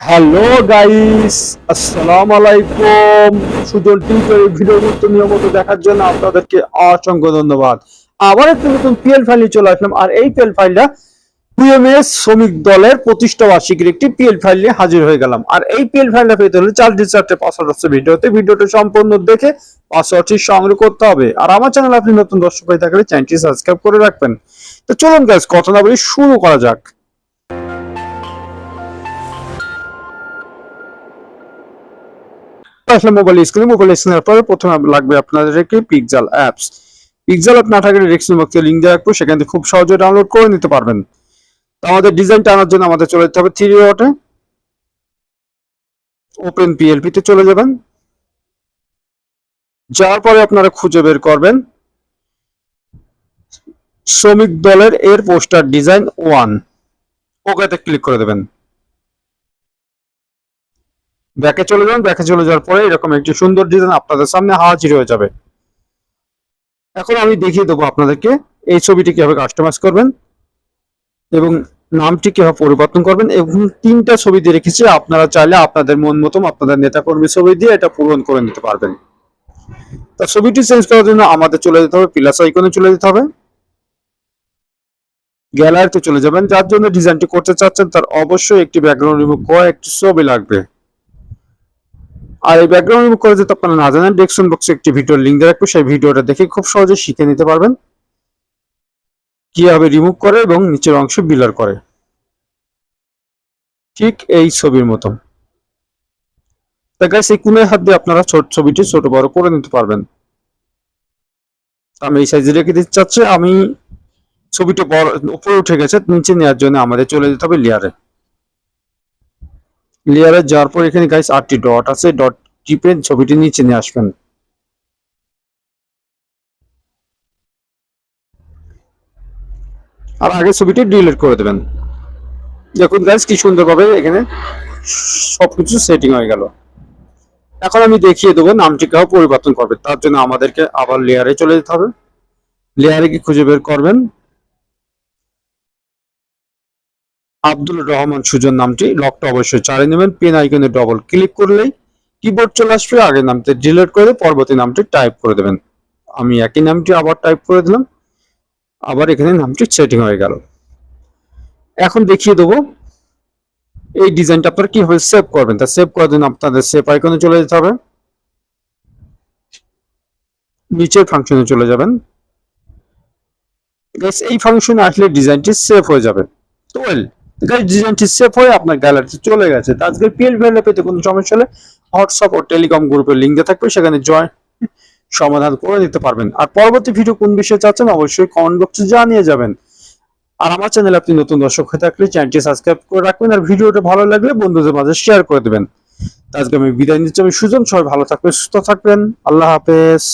Hello guys আসসালামু আলাইকুম Sujan tutorial ভিডিওর মতো নিয়মিত দেখার জন্য আপনাদেরকে অসংখ্য ধন্যবাদ। আবার একটা নতুন পিএল ফাইল নিয়ে চলে আসলাম। আর এই পিএল ফাইলটা পিএমএস শ্রমিক দলের প্রতিষ্ঠা বার্ষিকীর একটি পিএল ফাইল নিয়ে হাজির হয়ে গেলাম। আর এই পিএল ফাইলটা পেতে হলে চার ডিজিটার পাসওয়ার্ড হচ্ছে ভিডিওতে ভিডিওটা সম্পূর্ণ দেখে পাসওয়ার্ডটি সংগ্রহ করতে হবে। আর আমার চ্যানেল আপনি নতুন দর্শক হয়ে থাকলে চ্যানেলটি সাবস্ক্রাইব করে রাখবেন। তো চলুন গাইস কথা না বলি শুরু করা যাক। আসলে মোবাইল স্ক্রিন মোবাইল স্ক্রিনের পরে প্রথমে লাগবে আপনাদের একটি পিকজাল অ্যাপস পিকজাল অ্যাপ না থাকলে ডিসক্রিপশন বক্সে লিংক দিয়ে রাখব, সেখান থেকে খুব সহজে ডাউনলোড করে নিতে পারবেন। তো আমাদের ডিজাইনটা আনার জন্য আমাদের চলে যেতে হবে থ্রি ডটে ওপেন পিএলপি তে চলে যাবেন। যাওয়ার পরে আপনারা খুঁজে বের করবেন। শ্রমিক দলের এর পোস্টার ডিজাইন ওয়ান ওকেতে ক্লিক করে দেবেন। ব্যাকে চলে যান, ব্যাকে চলে যাওয়ার পরে এরকম একটি সুন্দর ডিজাইন আপনাদের সামনে হাজির হয়ে যাবে। এখন আমি দেখিয়ে দেবো আপনাদেরকে এই ছবিটি কীভাবে কাস্টমাইজ করবেন এবং নামটি কীভাবে পরিবর্তন করবেন এবং তিনটা ছবি দিয়ে রেখেছি, আপনারা চাইলে আপনাদের মন মতো আপনাদের নেতা কর্মী ছবি দিয়ে এটা পূরণ করে নিতে পারবেন। তা ছবিটি চেঞ্জ করার জন্য আমাদের চলে যেতে হবে প্লাস আইকনে চলে যেতে হবে। গ্যালারিতে চলে যাবেন, যার জন্য ডিজাইনটি করতে চাচ্ছেন তার অবশ্যই একটি ব্যাকগ্রাউন্ড রিমুভ করা একটি ছবি লাগবে। আর এই ব্যাকগ্রাউন্ড করে যদি আপনারা না জানেন ডেসক্রিপশন বক্সে একটি ভিডিওর লিঙ্ক রাখব, সেই ভিডিওটা দেখে খুব সহজে শিখে নিতে পারবেন। কীভাবে রিমুভ করে এবং নিচের অংশ বিলার করে। ঠিক এই ছবির মতো তা গাইস এই কোণের হাত দিয়ে আপনারা ছোট ছবিটি ছোট বড় করে নিতে পারবেন। আমি এই সাইজে রেখে দিতে চাচ্ছি, আমি ছবিটা বড়, উপরে উঠে গেছে, নিচে নেওয়ার জন্য আমাদের চলে যেতে হবে লেয়ারে লেয়ারে যাওয়ার পর এখানে গাইস আটটি ডট আছে ডট টিপে ছবিটি নিচে নিয়ে আসবেন। আর আগে ছবিটি ডিলিট করে দেবেন। দেখুন গাইস কি সুন্দরভাবে এখানে সবকিছু সেটিং হয়ে গেল। এখন আমি দেখিয়ে দেবো নামটি কেউ পরিবর্তন করবে, তার জন্য আমাদেরকে আবার লেয়ারে চলে যেতে হবে। লেয়ারে কি খুঁজে বের করবেন। আব্দুল রহমান সুজন নামটি লকটা অবশ্যই চারে নেবেন। পেন আইকনে ডবল ক্লিক করলেই কিবোর্ড চলে আসবে। আগের নামটি ডিলিট করে পরবর্তী নামটি টাইপ করে দেবেন। আমি একই নামটি আবার টাইপ করে দিলাম। আবার এখানে নামটি সেটিং হয়ে গেল। এখন দেখিয়ে দেবো এই ডিজাইনটা আপনারা কীভাবে সেভ করবেন। তা সেভ করার জন্য আপনাদের সেভ আইকনে চলে যেতে হবে। নিচের ফাংশনে চলে যাবেন। এই ফাংশনে আসলে ডিজাইনটি সেভ হয়ে যাবে। তো ডিজাইনটি সেভ হয়ে আপনার গ্যালারিতে চলে গেছে। আজকে পিএল ভ্যালু পেতে কোনো সমস্যা হলে হোয়াটসঅ্যাপ ও টেলিকম গ্রুপের লিঙ্ক দেওয়া থাকবে, সেখানে জয়েন সমাধান করে নিতে পারবেন। আর পরবর্তী ভিডিও কোন বিষয়ে চাচ্ছেন অবশ্যই কমেন্ট বক্সে জানিয়ে যাবেন। আর আমার চ্যানেলে আপনি নতুন দর্শক হয়ে থাকলে চ্যানেলটি সাবস্ক্রাইব করে রাখবেন আর ভিডিওটা ভালো লাগলে বন্ধুদের মাঝে শেয়ার করে দেবেন। আজকে আমি বিদায় নিচ্ছি, আমি সুজন, সবাই ভালো থাকবেন, সুস্থ থাকবেন। আল্লাহ হাফেজ।